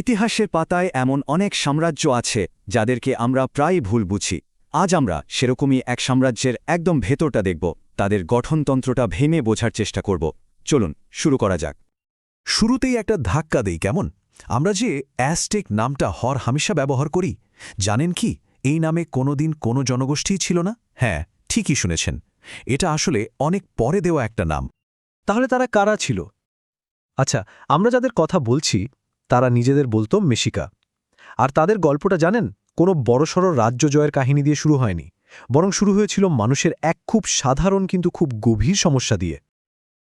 ইতিহাসের পাতায় এমন অনেক সাম্রাজ্য আছে, যাদেরকে আমরা প্রায় ভুল বুঝি। আজ আমরা সেরকমই এক সাম্রাজ্যের একদম ভেতরটা দেখব, তাদের গঠনতন্ত্রটা ভেঙে বোঝার চেষ্টা করব। চলুন, শুরু করা যাক। শুরুতেই একটা ধাক্কা দেই, কেমন? আমরা যে অ্যাস্টেক নামটা হর হামেশা ব্যবহার করি, জানেন কি? এই নামে কোনোদিন কোনো জনগোষ্ঠীই ছিল না? হ্যাঁ ঠিকই শুনেছেন। এটা আসলে অনেক পরে দেওয়া একটা নাম। তাহলে তারা কারা ছিল? আচ্ছা আমরা যাদের কথা বলছি তারা নিজেদের বলতো মেশিকা। আর তাদের গল্পটা জানেন, কোনো বড়সড় রাজ্য জয়ের কাহিনী দিয়ে শুরু হয়নি, বরং শুরু হয়েছিল মানুষের এক খুব সাধারণ কিন্তু খুব গভীর সমস্যা দিয়ে।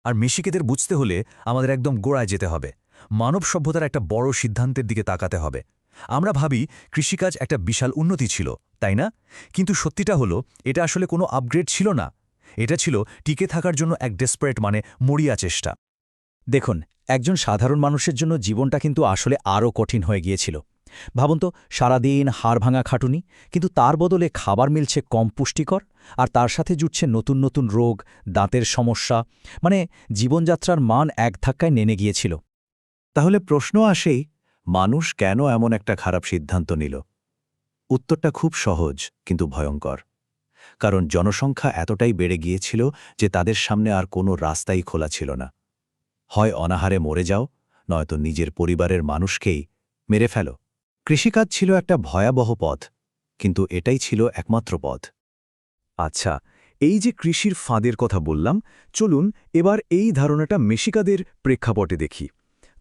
আর মেশিকেদের বুঝতে হলে আমাদের একদম গোড়ায় যেতে হবে, মানব সভ্যতার একটা বড় সিদ্ধান্তের দিকে তাকাতে হবে। আমরা ভাবি কৃষিকাজ একটা বিশাল উন্নতি ছিল, তাই না? কিন্তু সত্যিটা হলো, এটা আসলে কোনো আপগ্রেড ছিল না। এটা ছিল টিকে থাকার জন্য এক ডেসপারেট মানে মরিয়া চেষ্টা। দেখুন, একজন সাধারণ মানুষের জন্য জীবনটা কিন্তু আসলে আরও কঠিন হয়ে গিয়েছিল। ভাবুন তো, সারাদিন হাড় ভাঙা খাটুনি, কিন্তু তার বদলে খাবার মিলছে কম পুষ্টিকর, আর তার সাথে জুটছে নতুন নতুন রোগ, দাঁতের সমস্যা মানে জীবনযাত্রার মান এক ধাক্কায় নেমে গিয়েছিল। তাহলে প্রশ্ন আসেই, মানুষ কেন এমন একটা খারাপ সিদ্ধান্ত নিল? উত্তরটা খুব সহজ, কিন্তু ভয়ঙ্কর। কারণ জনসংখ্যা এতটাই বেড়ে গিয়েছিল যে তাদের সামনে আর কোনো রাস্তাই খোলা ছিল না। হয় অনাহারে মরে যাও, নয়তো নিজের পরিবারের মানুষকেই মেরে ফেলো। কৃষিকাজ ছিল একটা ভয়াবহ পথ, কিন্তু এটাই ছিল একমাত্র পথ। আচ্ছা এই যে কৃষির ফাঁদের কথা বললাম, চলুন এবার এই ধারণাটা মেশিকাদের প্রেক্ষাপটে দেখি।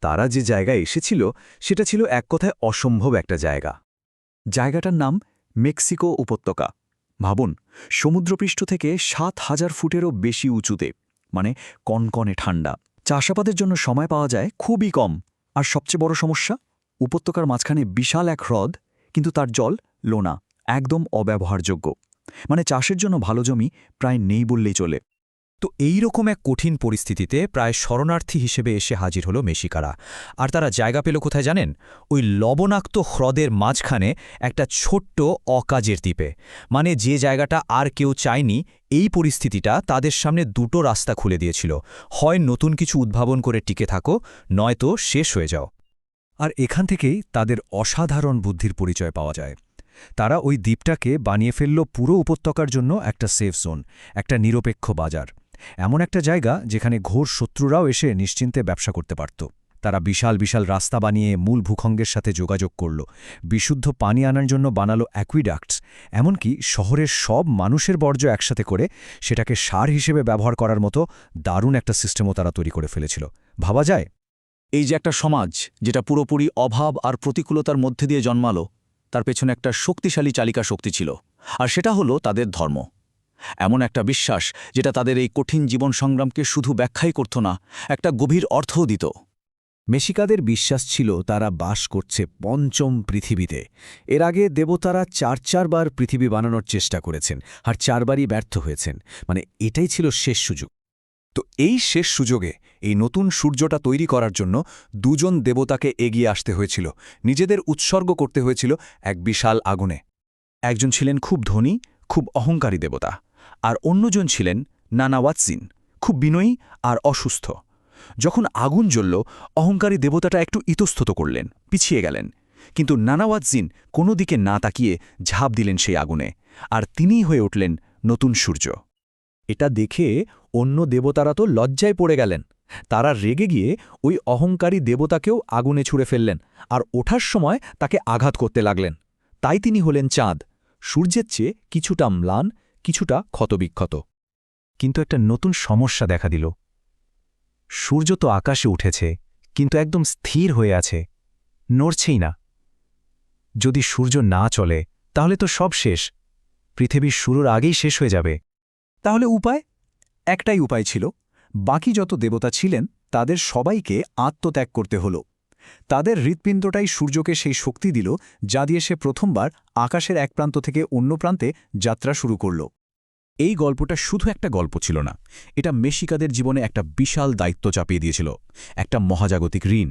তারা যে জায়গায় এসেছিল, সেটা ছিল এক কথায় অসম্ভব একটা জায়গা। জায়গাটার নাম মেক্সিকো উপত্যকা। ভাবুন, সমুদ্রপৃষ্ঠ থেকে সাত হাজার ফুটেরও বেশি উঁচুতে মানে কনকনে ঠান্ডা। চাষাবাদের জন্য সময় পাওয়া যায় খুবই কম। আর সবচেয়ে বড় সমস্যা, উপত্যকার মাঝখানে বিশাল এক হ্রদ, কিন্তু তার জল লোনা, একদম অব্যবহারযোগ্য। মানে চাষের জন্য ভালো জমি প্রায় নেই বললেই চলে। তো এই রকম এক কঠিন পরিস্থিতিতে প্রায় শরণার্থী হিসেবে এসে হাজির হলো মেশিকারা। আর তারা জায়গা পেল কোথায় জানেন? ওই লবণাক্ত হ্রদের মাঝখানে একটা ছোট্ট অকাজের দ্বীপে। মানে যে জায়গাটা আর কেউ চায়নি, এই পরিস্থিতিটা তাদের সামনে দুটো রাস্তা খুলে দিয়েছিল। হয় নতুন কিছু উদ্ভাবন করে টিকে থাকো, নয়তো শেষ হয়ে যাও। আর এখান থেকেই তাদের অসাধারণ বুদ্ধির পরিচয় পাওয়া যায়। তারা ওই দ্বীপটাকে বানিয়ে ফেলল পুরো উপত্যকার জন্য একটা সেফ জোন, একটা নিরপেক্ষ বাজার। এমন একটা জায়গা যেখানে ঘোর শত্রুরাও এসে নিশ্চিন্তে ব্যবসা করতে পারত। তারা বিশাল বিশাল রাস্তা বানিয়ে মূল ভূখণ্ডের সাথে যোগাযোগ করল। বিশুদ্ধ পানি আনার জন্য বানালো অ্যাকুইডাক্টস। এমনকি শহরের সব মানুষের বর্জ্য একসাথে করে সেটাকে সার হিসেবে ব্যবহার করার মতো দারুণ একটা সিস্টেমও তারা তৈরি করে ফেলেছিল। ভাবা যায়? এই যে একটা সমাজ যেটা পুরোপুরি অভাব আর প্রতিকূলতার মধ্যে দিয়ে জন্মালো, তার পেছনে একটা শক্তিশালী চালিকা শক্তি ছিল। আর সেটা হলো তাদের ধর্ম। এমন একটা বিশ্বাস যেটা তাদের এই কঠিন জীবন সংগ্রামকে শুধু ব্যাখ্যাই করত না, একটা গভীর অর্থও দিত। মেশিকাদের বিশ্বাস ছিল তারা বাস করছে পঞ্চম পৃথিবীতে। এর আগে দেবতারা চার চারবার পৃথিবী বানানোর চেষ্টা করেছেন আর চারবারই ব্যর্থ হয়েছেন। মানে এটাই ছিল শেষ সুযোগ। তো এই শেষ সুযোগে এই নতুন সূর্যটা তৈরি করার জন্য দুজন দেবতাকে এগিয়ে আসতে হয়েছিল। নিজেদের উৎসর্গ করতে হয়েছিল এক বিশাল আগুনে। একজন ছিলেন খুব ধনী, খুব অহংকারী দেবতা। আর অন্যজন ছিলেন নানাওয়াৎসিন খুব বিনয়ী আর অসুস্থ। যখন আগুন জ্বলল, অহংকারী দেবতাটা একটু ইতস্তত করলেন, পিছিয়ে গেলেন। কিন্তু নানাওয়াৎজিন কোনো দিকে না তাকিয়ে ঝাঁপ দিলেন সেই আগুনে, আর তিনিই হয়ে উঠলেন নতুন সূর্য। এটা দেখে অন্য দেবতারা তো লজ্জায় পড়ে গেলেন। তারা রেগে গিয়ে ওই অহংকারী দেবতাকেও আগুনে ছুঁড়ে ফেললেন আর ওঠার সময় তাকে আঘাত করতে লাগলেন। তাই তিনি হলেন চাঁদ। সূর্যের চেয়ে কিছুটা ম্লান কিছুটা ক্ষতবিক্ষত। কিন্তু একটা নতুন সমস্যা দেখা দিল। সূর্য তো আকাশে উঠেছে, কিন্তু একদম স্থির হয়ে আছে। নড়ছেই না। যদি সূর্য না চলে, তাহলে তো সব শেষ। পৃথিবীর শুরুর আগেই শেষ হয়ে যাবে। তাহলে উপায়? একটাই উপায় ছিল। বাকি যত দেবতা ছিলেন, তাদের সবাইকে আত্মত্যাগ করতে হল। তাদের হৃৎপিণ্ডটাই সূর্যকে সেই শক্তি দিল, যা দিয়ে সে প্রথমবার আকাশের এক প্রান্ত থেকে অন্য প্রান্তে যাত্রা শুরু করল। এই গল্পটা শুধু একটা গল্প ছিল না, এটা মেশিকাদের জীবনে একটা বিশাল দায়িত্ব চাপিয়ে দিয়েছিল, একটা মহাজাগতিক ঋণ।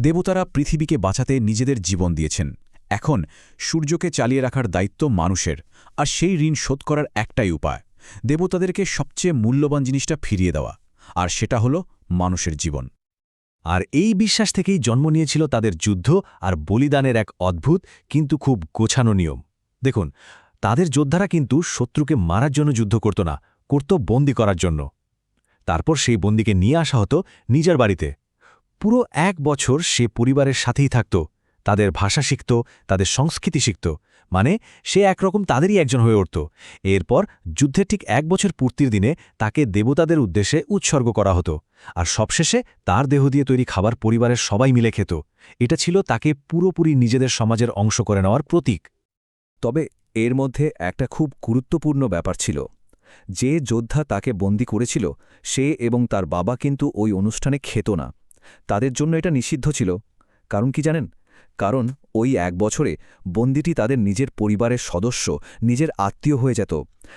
দেবতারা পৃথিবীকে বাঁচাতে নিজেদের জীবন দিয়েছেন। এখন সূর্যকে চালিয়ে রাখার দায়িত্ব মানুষের, আর সেই ঋণ শোধ করার একটাই উপায়, দেবতাদেরকে সবচেয়ে মূল্যবান জিনিসটা ফিরিয়ে দেওয়া, আর সেটা হলো মানুষের জীবন। আর এই বিশ্বাস থেকেই জন্ম নিয়েছিল তাদের যুদ্ধ আর বলিদানের এক অদ্ভুত, কিন্তু খুব গোছানো নিয়ম। দেখুন, তাদের যোদ্ধারা কিন্তু শত্রুকে মারার জন্য যুদ্ধ করত না করত বন্দি করার জন্য। তারপর সেই বন্দিকে নিয়ে আসা হতো নিজের বাড়িতে। পুরো এক বছর সে পরিবারের সাথেই থাকত, তাদের ভাষা শিখত, তাদের সংস্কৃতি শিখত। মানে সে একরকম তাদেরই একজন হয়ে উঠত। এরপর যুদ্ধের ঠিক এক বছর পূর্তির দিনে তাকে দেবতাদের উদ্দেশ্যে উৎসর্গ করা হতো। আর সবশেষে তার দেহ দিয়ে তৈরি খাবার পরিবারের সবাই মিলে খেত। এটা ছিল তাকে পুরোপুরি নিজেদের সমাজের অংশ করে নেওয়ার প্রতীক। তবে এর মধ্যে একটা খুব গুরুত্বপূর্ণ ব্যাপার ছিল। যে যোদ্ধা তাকে বন্দি করেছিল, সে এবং তার বাবা কিন্তু ওই অনুষ্ঠানে খেত না। তাদের জন্য এটা নিষিদ্ধ ছিল। কারণ কি জানেন? কারণ ওই এক বছরে বন্দিটি তাদের নিজের পরিবারের সদস্য, নিজের আত্মীয় হয়ে যেত।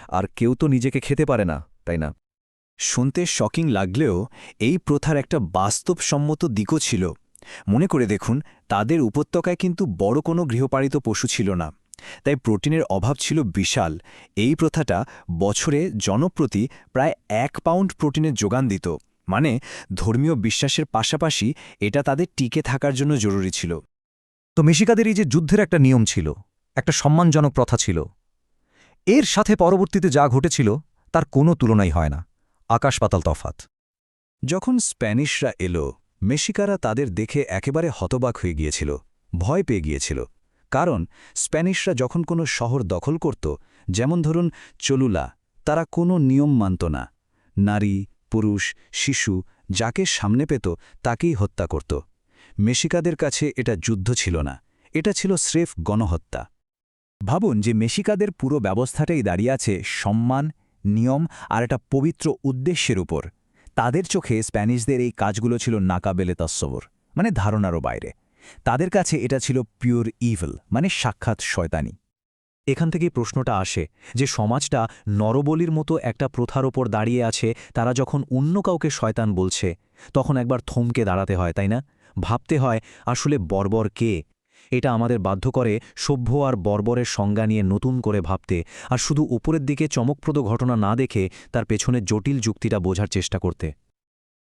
আর কেউ তো নিজেকে খেতে পারে না, তাই না? শুনতে শকিং লাগলেও এই প্রথার একটা বাস্তবসম্মত দিকও ছিল। মনে করে দেখুন, তাদের উপত্যকায় কিন্তু বড় কোনো গৃহপালিত পশু ছিল না। তাই প্রোটিনের অভাব ছিল বিশাল। এই প্রথাটা বছরে জনপ্রতি প্রায় এক পাউন্ড প্রোটিনের যোগান দিত। মানে ধর্মীয় বিশ্বাসের পাশাপাশি এটা তাদের টিকে থাকার জন্য জরুরি ছিল। তো মেশিকাদের এই যে যুদ্ধের একটা নিয়ম ছিল, একটা সম্মানজনক প্রথা ছিল, এর সাথে পরবর্তীতে যা ঘটেছিল তার কোনো তুলনাই হয় না, আকাশ পাতাল তফাত। যখন স্প্যানিশরা এলো, মেশিকারা তাদের দেখে একেবারে হতবাক হয়ে গিয়েছিল, ভয় পেয়ে গিয়েছিল, কারণ স্প্যানিশরা যখন কোনো শহর দখল করত, যেমন ধরুন চলুলা, তারা কোনো নিয়ম মানত না, নারী, পুরুষ, শিশু, যাকে সামনে পেত তাকেই হত্যা করত। মেশিকাদের কাছে এটা যুদ্ধ ছিল না। এটা ছিল স্রেফ গণহত্যা। ভাবুন যে মেশিকাদের পুরো ব্যবস্থাটাই দাঁড়িয়ে আছে সম্মান, নিয়ম আর একটা পবিত্র উদ্দেশ্যের উপর। তাদের চোখে স্প্যানিশদের এই কাজগুলো ছিল নাকাবেলে তস্বর মানে ধারণারও বাইরে। তাদের কাছে এটা ছিল পিওর ইভল মানে সাক্ষাৎ শয়তানি। এখান থেকেই প্রশ্নটা আসে যে সমাজটা নরবলির মতো একটা প্রথার ওপর দাঁড়িয়ে আছে, তারা যখন অন্য কাউকে শয়তান বলছে তখন একবার থমকে দাঁড়াতে হয়, তাই না? ভাবতে হয়, আসলে বর্বর কে? এটা আমাদের বাধ্য করে সভ্য আর বর্বরের সংজ্ঞা নিয়ে নতুন করে ভাবতে, আর শুধু উপরের দিকে চমকপ্রদ ঘটনা না দেখে তার পেছনে জটিল যুক্তিটা বোঝার চেষ্টা করতে।